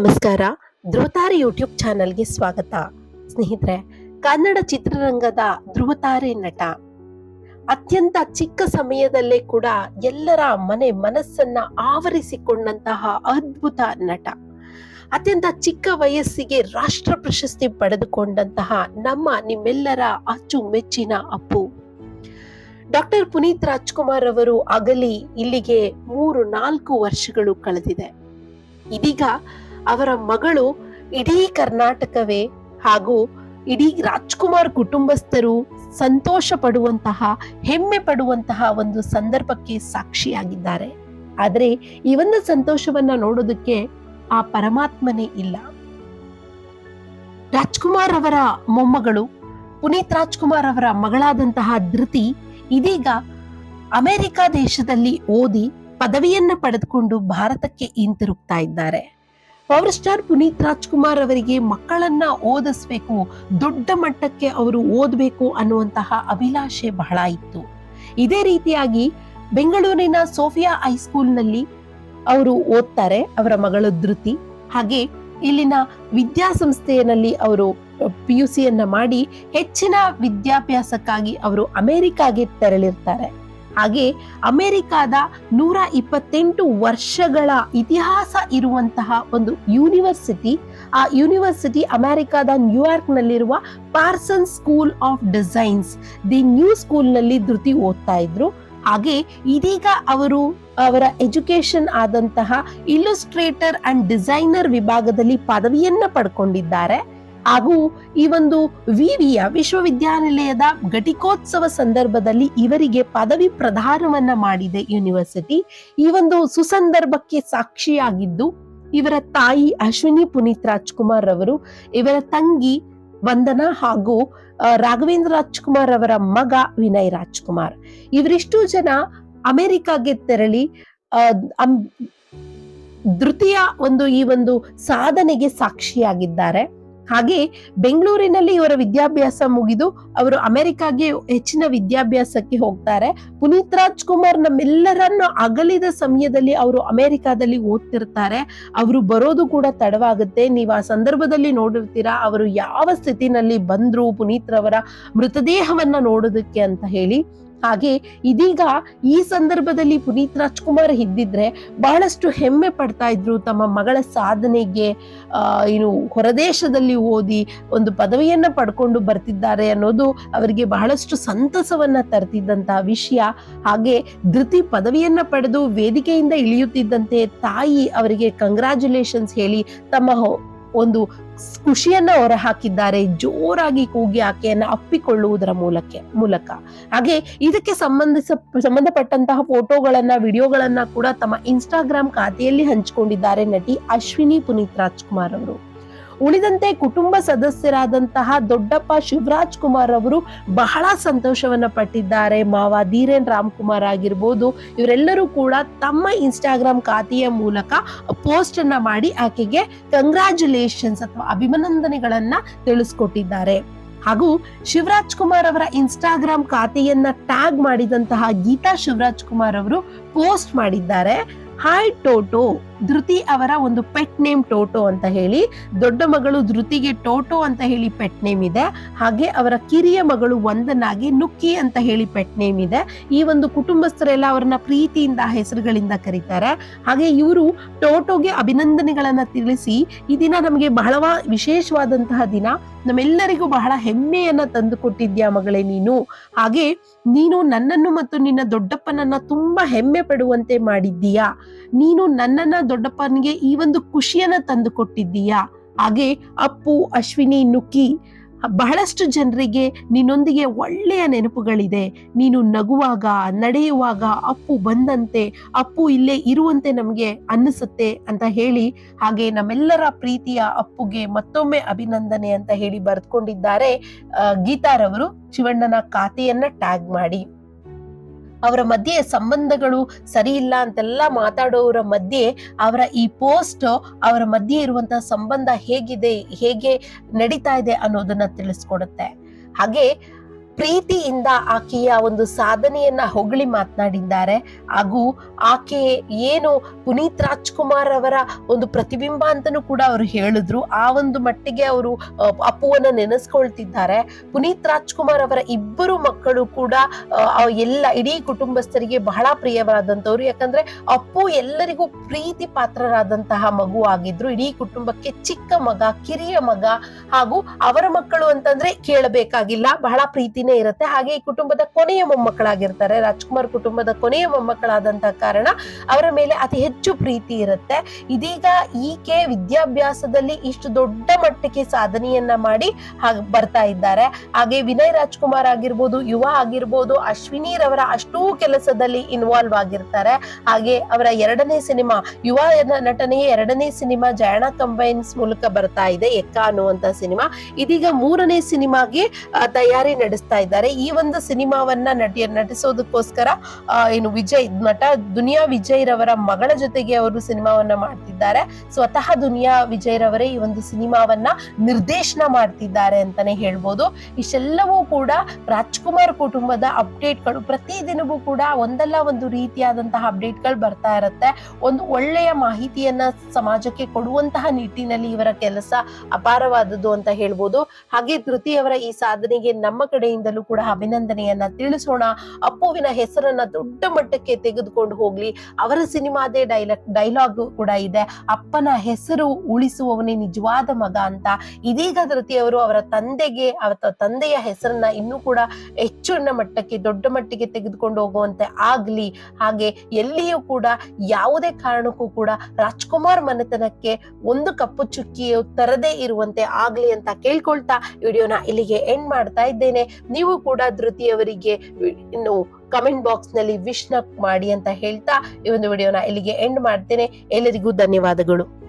ನಮಸ್ಕಾರ. ಧ್ರುವತಾರೆ ಯೂಟ್ಯೂಬ್ ಚಾನಲ್ಗೆ ಸ್ವಾಗತ. ಸ್ನೇಹಿತರೆ, ಕನ್ನಡ ಚಿತ್ರರಂಗದ ಧ್ರುವತಾರೆ ನಟ. ಅತ್ಯಂತ ಚಿಕ್ಕ ಸಮಯದಲ್ಲೇ ಕೂಡ ಎಲ್ಲರ ಮನೆ ಮನಸ್ಸನ್ನ ಆವರಿಸಿಕೊಂಡಂತಹ ಅದ್ಭುತ ನಟ. ಅತ್ಯಂತ ಚಿಕ್ಕ ವಯಸ್ಸಿಗೆ ರಾಷ್ಟ್ರ ಪ್ರಶಸ್ತಿ ಪಡೆದುಕೊಂಡಂತಹ ನಮ್ಮ ನಿಮ್ಮೆಲ್ಲರ ಅಚ್ಚುಮೆಚ್ಚಿನ ಅಪ್ಪು. ಡಾಕ್ಟರ್ ಪುನೀತ್ ರಾಜ್ಕುಮಾರ್ ಅವರು ಅಗಲಿ ಇಲ್ಲಿಗೆ ಮೂರು ನಾಲ್ಕು ವರ್ಷಗಳು ಕಳೆದಿದೆ. ಇದೀಗ ಅವರ ಮಗಳು ಇಡೀ ಕರ್ನಾಟಕವೇ ಹಾಗೂ ಇಡೀ ರಾಜ್ಕುಮಾರ್ ಕುಟುಂಬಸ್ಥರು ಸಂತೋಷ ಪಡುವಂತಹ ಹೆಮ್ಮೆ ಪಡುವಂತಹ ಒಂದು ಸಂದರ್ಭಕ್ಕೆ ಸಾಕ್ಷಿಯಾಗಿದ್ದಾರೆ. ಆದರೆ ಈ ಒಂದು ಸಂತೋಷವನ್ನ ನೋಡೋದಕ್ಕೆ ಆ ಪರಮಾತ್ಮನೇ ಇಲ್ಲ. ರಾಜ್ಕುಮಾರ್ ಅವರ ಮೊಮ್ಮಗಳು, ಪುನೀತ್ ರಾಜ್ಕುಮಾರ್ ಅವರ ಮಗಳಾದಂತಹ ಧೃತಿ ಇದೀಗ ಅಮೆರಿಕ ದೇಶದಲ್ಲಿ ಓದಿ ಪದವಿಯನ್ನ ಪಡೆದುಕೊಂಡು ಭಾರತಕ್ಕೆ ಹಿಂತಿರುಗ್ತಾ ಇದ್ದಾರೆ. ಪವರ್ ಸ್ಟಾರ್ ಪುನೀತ್ ರಾಜ್ಕುಮಾರ್ ಅವರಿಗೆ ಮಕ್ಕಳನ್ನ ಓದಿಸ್ಬೇಕು, ದೊಡ್ಡ ಮಟ್ಟಕ್ಕೆ ಅವರು ಓದಬೇಕು ಅನ್ನುವಂತಹ ಅಭಿಲಾಷೆ ಬಹಳ ಇತ್ತು. ಇದೇ ರೀತಿಯಾಗಿ ಬೆಂಗಳೂರಿನ ಸೋಫಿಯಾ ಹೈಸ್ಕೂಲ್ನಲ್ಲಿ ಅವರು ಓದ್ತಾರೆ, ಅವರ ಮಗಳು ಧೃತಿ. ಹಾಗೆ ಇಲ್ಲಿನ ವಿದ್ಯಾಸಂಸ್ಥೆಯಲ್ಲಿ ಅವರು ಪಿ ಯು ಸಿಯನ್ನ ಮಾಡಿ ಹೆಚ್ಚಿನ ವಿದ್ಯಾಭ್ಯಾಸಕ್ಕಾಗಿ ಅವರು ಅಮೆರಿಕಾಗೆ ತೆರಳಿರ್ತಾರೆ. ಹಾಗೆ ಅಮೆರಿಕಾದ ನೂರ ಇಪ್ಪತ್ತೆಂಟು ವರ್ಷಗಳ ಇತಿಹಾಸ ಇರುವಂತಹ ಒಂದು ಯೂನಿವರ್ಸಿಟಿ, ಆ ಯೂನಿವರ್ಸಿಟಿ ಅಮೆರಿಕಾದ ನ್ಯೂಯಾರ್ಕ್ ನಲ್ಲಿರುವ Parsons school of designs. The new ಸ್ಕೂಲ್ನಲ್ಲಿ ಧೃತಿ ಓದ್ತಾ ಇದ್ರು. ಹಾಗೆ ಇದೀಗ ಅವರು ಅವರ ಎಜುಕೇಶನ್ ಆದಂತಹ ಇಲ್ಲುಸ್ಟ್ರೇಟರ್ ಅಂಡ್ ಡಿಸೈನರ್ ವಿಭಾಗದಲ್ಲಿ ಪದವಿಯನ್ನ ಪಡ್ಕೊಂಡಿದ್ದಾರೆ. ಹಾಗೂ ಈ ಒಂದು ವಿವಿಯ ವಿಶ್ವವಿದ್ಯಾನಿಲಯದ ಘಟಿಕೋತ್ಸವ ಸಂದರ್ಭದಲ್ಲಿ ಇವರಿಗೆ ಪದವಿ ಪ್ರದಾನವನ್ನ ಮಾಡಿದೆ ಯೂನಿವರ್ಸಿಟಿ. ಈ ಒಂದು ಸುಸಂದರ್ಭಕ್ಕೆ ಸಾಕ್ಷಿಯಾಗಿದ್ದು ಇವರ ತಾಯಿ ಅಶ್ವಿನಿ ಪುನೀತ್ ರಾಜ್ಕುಮಾರ್ ಅವರು ಇವರ ತಂಗಿ ವಂದನಾ ಹಾಗೂ ರಾಘವೇಂದ್ರ ರಾಜ್ಕುಮಾರ್ ಅವರ ಮಗ ವಿನಯ್ ರಾಜ್ಕುಮಾರ್. ಇವರಿಷ್ಟು ಜನ ಅಮೆರಿಕಾಗೆ ತೆರಳಿ ಧೃತಿಯ ಒಂದು ಈ ಒಂದು ಸಾಧನೆಗೆ ಸಾಕ್ಷಿಯಾಗಿದ್ದಾರೆ. ಹಾಗೆ ಬೆಂಗಳೂರಿನಲ್ಲಿ ಇವರ ವಿದ್ಯಾಭ್ಯಾಸ ಮುಗಿದು ಅವರು ಅಮೆರಿಕಾಗೆ ಹೆಚ್ಚಿನ ವಿದ್ಯಾಭ್ಯಾಸಕ್ಕೆ ಹೋಗ್ತಾರೆ. ಪುನೀತ್ ರಾಜ್ಕುಮಾರ್ ನಮ್ಮೆಲ್ಲರನ್ನು ಅಗಲಿದ ಸಮಯದಲ್ಲಿ ಅವರು ಅಮೆರಿಕಾದಲ್ಲಿ ಓದ್ತಿರ್ತಾರೆ. ಅವರು ಬರೋದು ಕೂಡ ತಡವಾಗುತ್ತೆ. ನೀವು ಆ ಸಂದರ್ಭದಲ್ಲಿ ನೋಡಿರ್ತೀರಾ, ಅವರು ಯಾವ ಸ್ಥಿತಿನಲ್ಲಿ ಬಂದ್ರು ಪುನೀತ್ ರವರ ಮೃತದೇಹವನ್ನ ನೋಡೋದಕ್ಕೆ ಅಂತ ಹೇಳಿ. ಹಾಗೆ ಇದೀಗ ಈ ಸಂದರ್ಭದಲ್ಲಿ ಪುನೀತ್ ರಾಜ್ಕುಮಾರ್ ಇದ್ದಿದ್ರೆ ಬಹಳಷ್ಟು ಹೆಮ್ಮೆ ಪಡ್ತಾ ಇದ್ರು ತಮ್ಮ ಮಗಳ ಸಾಧನೆಗೆ ಏನು ಹೊರದೇಶದಲ್ಲಿ ಓದಿ ಒಂದು ಪದವಿಯನ್ನ ಪಡ್ಕೊಂಡು ಬರ್ತಿದ್ದಾರೆ ಅನ್ನೋದು ಅವರಿಗೆ ಬಹಳಷ್ಟು ಸಂತಸವನ್ನ ತರ್ತಿದ್ದಂತಹ ವಿಷಯ. ಹಾಗೆ ಧೃತಿ ಪದವಿಯನ್ನ ಪಡೆದು ವೇದಿಕೆಯಿಂದ ಇಳಿಯುತ್ತಿದ್ದಂತೆ ತಾಯಿ ಅವರಿಗೆ ಕಂಗ್ರಾಚುಲೇಷನ್ಸ್ ಹೇಳಿ ತಮ್ಮ ಒಂದು ಖುಷಿಯನ್ನ ಹೊರಹಾಕಿದ್ದಾರೆ, ಜೋರಾಗಿ ಕೂಗಿ ಆಕೆಯನ್ನ ಅಪ್ಪಿಕೊಳ್ಳುವುದರ ಮೂಲಕ ಮೂಲಕ. ಹಾಗೆ ಇದಕ್ಕೆ ಸಂಬಂಧಿಸ, ಸಂಬಂಧಪಟ್ಟಂತಹ ಫೋಟೋಗಳನ್ನ, ವಿಡಿಯೋಗಳನ್ನ ಕೂಡ ತಮ್ಮ ಇನ್ಸ್ಟಾಗ್ರಾಮ್ ಖಾತೆಯಲ್ಲಿ ಹಂಚಿಕೊಂಡಿದ್ದಾರೆ ನಟಿ ಅಶ್ವಿನಿ ಪುನೀತ್ ರಾಜ್ಕುಮಾರ್ ಅವರು. ಉಳಿದಂತೆ ಕುಟುಂಬ ಸದಸ್ಯರಾದಂತಹ ದೊಡ್ಡಪ್ಪ ಶಿವರಾಜ್ ಕುಮಾರ್ ಅವರು ಬಹಳ ಸಂತೋಷವನ್ನ ಪಟ್ಟಿದ್ದಾರೆ. ಮಾವ ಧೀರೇನ್ ರಾಮ್ಕುಮಾರ್ ಆಗಿರ್ಬೋದು, ಇವರೆಲ್ಲರೂ ಕೂಡ ತಮ್ಮ ಇನ್ಸ್ಟಾಗ್ರಾಮ್ ಖಾತೆಯ ಮೂಲಕ ಪೋಸ್ಟ್ ಅನ್ನ ಮಾಡಿ ಆಕೆಗೆ ಕಂಗ್ರಾಚುಲೇಷನ್ಸ್ ಅಥವಾ ಅಭಿನಂದನೆಗಳನ್ನ ತಿಳಿಸ್ಕೊಟ್ಟಿದ್ದಾರೆ. ಹಾಗೂ ಶಿವರಾಜ್ ಕುಮಾರ್ ಅವರ ಇನ್ಸ್ಟಾಗ್ರಾಮ್ ಖಾತೆಯನ್ನ ಟ್ಯಾಗ್ ಮಾಡಿದಂತಹ ಗೀತಾ ಶಿವರಾಜ್ ಕುಮಾರ್ ಅವರು ಪೋಸ್ಟ್ ಮಾಡಿದ್ದಾರೆ. ಹಾಯ್ ಟೋಟೋ ಧೃತಿ ಅವರ ಒಂದು ಪೆಟ್ ನೇಮ್ ಟೋಟೋ ಅಂತ ಹೇಳಿ, ದೊಡ್ಡ ಮಗಳು ಧೃತಿಗೆ ಟೋಟೋ ಅಂತ ಹೇಳಿ ಪೆಟ್ ನೇಮ್ ಇದೆ. ಹಾಗೆ ಅವರ ಕಿರಿಯ ಮಗಳು ವಂದನಾಗಿ ನುಕ್ಕಿ ಅಂತ ಹೇಳಿ ಪೆಟ್ ನೇಮ್ ಇದೆ. ಈ ಒಂದು ಕುಟುಂಬಸ್ಥರೆಲ್ಲ ಅವರನ್ನ ಪ್ರೀತಿಯಿಂದ, ಹೆಸರುಗಳಿಂದ ಕರೀತಾರೆ. ಹಾಗೆ ಇವರು ಟೋಟೋಗೆ ಅಭಿನಂದನೆಗಳನ್ನ ತಿಳಿಸಿ, ಈ ದಿನ ನಮಗೆ ಬಹಳ ವಿಶೇಷವಾದಂತಹ ದಿನ. ನಮ್ಮೆಲ್ಲರಿಗೂ ಬಹಳ ಹೆಮ್ಮೆಯನ್ನ ತಂದು ಕೊಟ್ಟಿದ್ಯಾ ಮಗಳೇ ನೀನು. ಹಾಗೆ ನೀನು ನನ್ನನ್ನು ಮತ್ತು ನಿನ್ನ ದೊಡ್ಡಪ್ಪನನ್ನ ತುಂಬಾ ಹೆಮ್ಮೆ ಪಡುವಂತೆ ಮಾಡಿದ್ದೀಯಾ. ನೀನು ನನ್ನನ್ನ ದೊಡ್ಡಪ್ಪನಿಗೆ ಈ ಒಂದು ಖುಷಿಯನ್ನ ತಂದು ಕೊಟ್ಟಿದ್ದೀಯಾ. ಹಾಗೆ ಅಪ್ಪು, ಅಶ್ವಿನಿ, ನುಕ್ಕಿ ಬಹಳಷ್ಟು ಜನರಿಗೆ ನಿನ್ನೊಂದಿಗೆ ಒಳ್ಳೆಯ ನೆನಪುಗಳಿದೆ. ನೀನು ನಗುವಾಗ, ನಡೆಯುವಾಗ ಅಪ್ಪು ಬಂದಂತೆ, ಅಪ್ಪು ಇಲ್ಲೇ ಇರುವಂತೆ ನಮಗೆ ಅನ್ನಿಸುತ್ತೆ ಅಂತ ಹೇಳಿ, ಹಾಗೆ ನಮ್ಮೆಲ್ಲರ ಪ್ರೀತಿಯ ಅಪ್ಪುಗೆ ಮತ್ತೊಮ್ಮೆ ಅಭಿನಂದನೆ ಅಂತ ಹೇಳಿ ಬರೆದುಕೊಂಡಿದ್ದಾರೆ ಗೀತಾರವರು. ಶಿವಣ್ಣನ ಖಾತೆಯನ್ನ ಟ್ಯಾಗ್ ಮಾಡಿ. ಅವರ ಮಧ್ಯೆ ಸಂಬಂಧಗಳು ಸರಿ ಇಲ್ಲ ಅಂತೆಲ್ಲ ಮಾತಾಡೋರ ಮಧ್ಯೆ ಅವರ ಈ ಪೋಸ್ಟ್ ಅವರ ಮಧ್ಯೆ ಇರುವಂತಹ ಸಂಬಂಧ ಹೇಗಿದೆ, ಹೇಗೆ ನಡೀತಾ ಇದೆ ಅನ್ನೋದನ್ನ ತಿಳಿಸ್ಕೊಡುತ್ತೆ. ಹಾಗೆ ಪ್ರೀತಿಯಿಂದ ಆಕೆಯ ಒಂದು ಸಾಧನೆಯನ್ನ ಹೊಗಳಿ ಮಾತನಾಡಿದ್ದಾರೆ. ಹಾಗೂ ಆಕೆ ಏನು ಪುನೀತ್ ರಾಜ್ಕುಮಾರ್ ಅವರ ಒಂದು ಪ್ರತಿಬಿಂಬ ಅಂತನೂ ಕೂಡ ಅವರು ಹೇಳಿದ್ರು. ಆ ಒಂದು ಮಟ್ಟಿಗೆ ಅವರು ಅಪ್ಪುವನ್ನ ನೆನೆಸ್ಕೊಳ್ತಿದ್ದಾರೆ. ಪುನೀತ್ ರಾಜ್ಕುಮಾರ್ ಅವರ ಇಬ್ಬರು ಮಕ್ಕಳು ಕೂಡ ಎಲ್ಲ ಇಡೀ ಕುಟುಂಬಸ್ಥರಿಗೆ ಬಹಳ ಪ್ರಿಯವಾದಂಥವ್ರು. ಯಾಕಂದ್ರೆ ಅಪ್ಪು ಎಲ್ಲರಿಗೂ ಪ್ರೀತಿ ಪಾತ್ರರಾದಂತಹ ಮಗು ಆಗಿದ್ರು. ಇಡೀ ಕುಟುಂಬಕ್ಕೆ ಚಿಕ್ಕ ಮಗ, ಕಿರಿಯ ಮಗ ಹಾಗೂ ಅವರ ಮಕ್ಕಳು ಅಂತಂದ್ರೆ ಕೇಳಬೇಕಾಗಿಲ್ಲ. ಬಹಳ ಪ್ರೀತಿನೇ ಇರುತ್ತೆ. ಹಾಗೆ ಈ ಕುಟುಂಬದ ಕೊನೆಯ ಮೊಮ್ಮಕ್ಕಳಾಗಿರ್ತಾರೆ. ರಾಜ್ಕುಮಾರ್ ಕುಟುಂಬದ ಕೊನೆಯ ಮೊಮ್ಮಕ್ಕಳಾದಂತಹ ಕಾರಣ ಅವರ ಮೇಲೆ ಅತಿ ಹೆಚ್ಚು ಪ್ರೀತಿ ಇರುತ್ತೆ. ಇದೀಗ ಈಕೆ ವಿದ್ಯಾಭ್ಯಾಸದಲ್ಲಿ ಇಷ್ಟು ದೊಡ್ಡ ಮಟ್ಟಕ್ಕೆ ಸಾಧನೆಯನ್ನ ಮಾಡಿ ಹಾಗೆ ಬರ್ತಾ ಇದ್ದಾರೆ. ಹಾಗೆ ವಿನಯ್ ರಾಜ್ಕುಮಾರ್ ಆಗಿರ್ಬೋದು, ಯುವ ಆಗಿರ್ಬೋದು, ಅಶ್ವಿನಿ ರವರ ಅಷ್ಟೂ ಕೆಲಸದಲ್ಲಿ ಇನ್ವಾಲ್ವ್ ಆಗಿರ್ತಾರೆ. ಹಾಗೆ ಅವರ ಎರಡನೇ ಸಿನಿಮಾ, ಯುವ ನಟನೆಯ ಎರಡನೇ ಸಿನಿಮಾ ಜಯಣ ಕಂಬೈನ್ಸ್ ಮೂಲಕ ಬರ್ತಾ ಇದೆ, ಎಕ್ಕ ಅನ್ನುವಂತ ಸಿನಿಮಾ. ಇದೀಗ ಮೂರನೇ ಸಿನಿಮಾಗೆ ತಯಾರಿ ನಡೆಸ್ತಾ ಇದ್ದಾರೆ. ಈ ಒಂದು ಸಿನಿಮಾವನ್ನ ನಟಿಯ ನಟಿಸೋದಕ್ಕೋಸ್ಕರ ಏನು ವಿಜಯ್, ನಟ ದುನಿಯಾ ವಿಜಯ್ ರವರ ಮಗಳ ಜೊತೆಗೆ ಅವರು ಸಿನಿಮಾವನ್ನ ಮಾಡ್ತಿದ್ದಾರೆ. ಸ್ವತಃ ದುನಿಯಾ ವಿಜಯ್ ರವರೇ ಈ ಒಂದು ಸಿನಿಮಾವನ್ನ ನಿರ್ದೇಶನ ಮಾಡ್ತಿದ್ದಾರೆ ಅಂತಾನೆ ಹೇಳ್ಬೋದು. ಇಷ್ಟೆಲ್ಲವೂ ಕೂಡ ರಾಜ್ಕುಮಾರ್ ಕುಟುಂಬದ ಅಪ್ಡೇಟ್ಗಳು ಪ್ರತಿದಿನವೂ ಕೂಡ ಒಂದಲ್ಲ ಒಂದು ರೀತಿಯಾದಂತಹ ಅಪ್ಡೇಟ್ಗಳು ಬರ್ತಾ ಇರುತ್ತೆ. ಒಂದು ಒಳ್ಳೆಯ ಮಾಹಿತಿಯನ್ನ ಸಮಾಜಕ್ಕೆ ಕೊಡುವಂತಹ ನಿಟ್ಟಿನಲ್ಲಿ ಇವರ ಕೆಲಸ ಅಪಾರವಾದದ್ದು ಅಂತ ಹೇಳ್ಬೋದು. ಹಾಗೆ ಧೃತಿಯವರ ಈ ಸಾಧನೆಗೆ ನಮ್ಮ ಕಡೆಯಿಂದಲೂ ಕೂಡ ಅಭಿನಂದನೆಯನ್ನ ತಿಳಿಸೋಣ. ಅಪ್ಪುವಿನ ಹೆಸರನ್ನ ದೊಡ್ಡ ಮಟ್ಟಕ್ಕೆ ತೆಗೆದುಕೊಂಡು ಹೋಗ್ಲಿ. ಅವರ ಸಿನಿಮಾದೇ ಡೈಲಾಗ್ ಡೈಲಾಗ್ ಕೂಡ ಇದೆ. ಅಪ್ಪನ ಹೆಸರು ಉಳಿಸುವವನೇ ನಿಜವಾದ ಮಗ ಅಂತ. ಇದೀಗ ಧೃತಿಯವರು ಅವರ ತಂದೆಗೆ, ಅವರ ತಂದೆಯ ಹೆಸರನ್ನ ಇನ್ನೂ ಕೂಡ ಹೆಚ್ಚಿನ ಮಟ್ಟಕ್ಕೆ, ದೊಡ್ಡ ಮಟ್ಟಿಗೆ ತೆಗೆದುಕೊಂಡು ಹೋಗುವಂತೆ ಆಗ್ಲಿ. ಹಾಗೆ ಎಲ್ಲಿಯೂ ಕೂಡ ಯಾವುದೇ ಕಾರಣಕ್ಕೂ ಕೂಡ ರಾಜ್ಕುಮಾರ್ ಮನೆತನಕ್ಕೆ ಒಂದು ಕಪ್ಪು ಚುಕ್ಕಿಯು ತರದೇ ಇರುವಂತೆ ಆಗ್ಲಿ ಅಂತ ಕೇಳ್ಕೊಳ್ತಾ ವಿಡಿಯೋನ ಇಲ್ಲಿಗೆ ಎಂಡ್ ಮಾಡ್ತಾ ಇದ್ದೇನೆ. ನೀವು ಕೂಡ ಧೃತಿಯವರಿಗೆ ಇನ್ನು ಕಮೆಂಟ್ ಬಾಕ್ಸ್ನಲ್ಲಿ ವಿಶ್ ಮಾಡಿ ಅಂತ ಹೇಳ್ತಾ ಈ ಒಂದು ವಿಡಿಯೋನ ಇಲ್ಲಿಗೆ ಎಂಡ್ ಮಾಡ್ತೇನೆ. ಎಲ್ಲರಿಗೂ ಧನ್ಯವಾದಗಳು.